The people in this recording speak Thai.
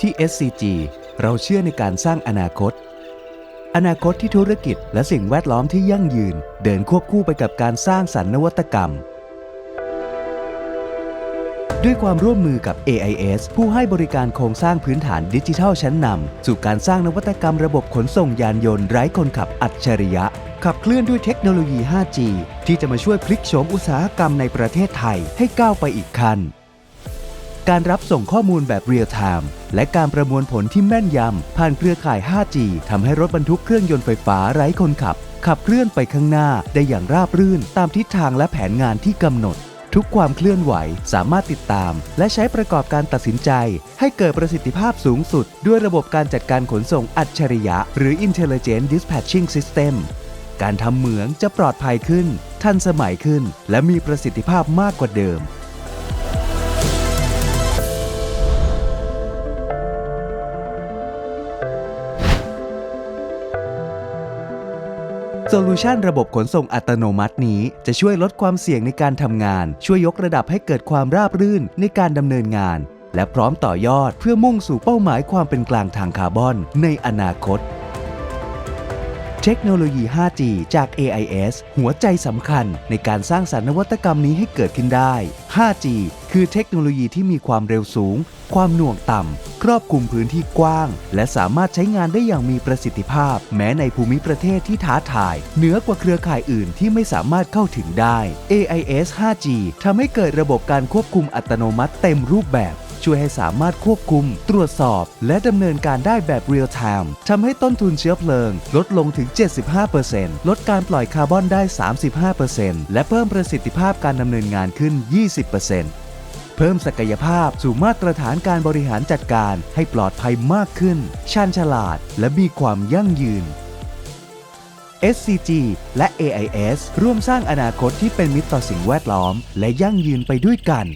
ที่ SCG เราเชื่อในการสร้างอนาคต อนาคตที่ธุรกิจและสิ่งแวดล้อมที่ยั่งยืน เดินควบคู่ไปกับการสร้างสรรค์นวัตกรรม ด้วยความร่วมมือกับ AIS ผู้ให้บริการโครงสร้างพื้นฐานดิจิทัลชั้นนำสู่การสร้างนวัตกรรมระบบขนส่งยานยนต์ไร้คนขับอัจฉริยะ ขับเคลื่อนด้วยเทคโนโลยี 5G ที่จะมาช่วยพลิกโฉมอุตสาหกรรมในประเทศไทยให้ก้าวไปอีกขั้น การรับส่งข้อมูลแบบเรียลไทม์และการประมวลผลที่แม่นยำ ผ่านเครือข่าย 5G ทำให้รถบรรทุกเครื่องยนต์ไฟฟ้าไร้คนขับ ขับเคลื่อนไปข้างหน้าได้อย่างราบรื่น ตามทิศทางและแผนงานที่กำหนด ทุกความเคลื่อนไหวสามารถติดตาม และใช้ประกอบการตัดสินใจ ให้เกิดประสิทธิภาพสูงสุด ด้วยระบบการจัดการขนส่งอัจฉริยะ หรือ Intelligent Dispatching System การทำเหมืองจะปลอดภัยขึ้น ทันสมัยขึ้น และมีประสิทธิภาพมากกว่าเดิม โซลูชันระบบขนส่งอัตโนมัตินี้จะช่วยลดความเสี่ยงในการทำงาน ช่วยยกระดับให้เกิดความราบรื่นในการดำเนินงาน และพร้อมต่อยอดเพื่อมุ่งสู่เป้าหมายความเป็นกลางทางคาร์บอนในอนาคต เทคโนโลยี 5G จาก AIS หัวใจสำคัญในการสร้างสรรค์นวัตกรรมนี้ให้เกิดขึ้นได้ 5G คือเทคโนโลยีที่มีความเร็วสูง ความหน่วงต่ำ ครอบคลุมพื้นที่กว้าง และสามารถใช้งานได้อย่างมีประสิทธิภาพ แม้ในภูมิประเทศที่ท้าทาย เหนือกว่าเครือข่ายอื่นที่ไม่สามารถเข้าถึงได้ AIS 5G ทำให้เกิดระบบการควบคุมอัตโนมัติเต็มรูปแบบ ช่วยให้สามารถควบคุม ตรวจสอบ และดำเนินการได้แบบเรียลไทม์ทำให้ต้นทุนเชื้อเพลิง ลดลงถึง 75%ลดการปล่อยคาร์บอนได้ 35%และเพิ่มประสิทธิภาพการดำเนินงานขึ้น 20%เพิ่มศักยภาพสู่มาตรฐานการบริหารจัดการให้ปลอดภัยมากขึ้น ชาญฉลาด และมีความยั่งยืน SCG และ AIS ร่วมสร้างอนาคตที่เป็นมิตรต่อสิ่งแวดล้อม และยั่งยืนไปด้วยกัน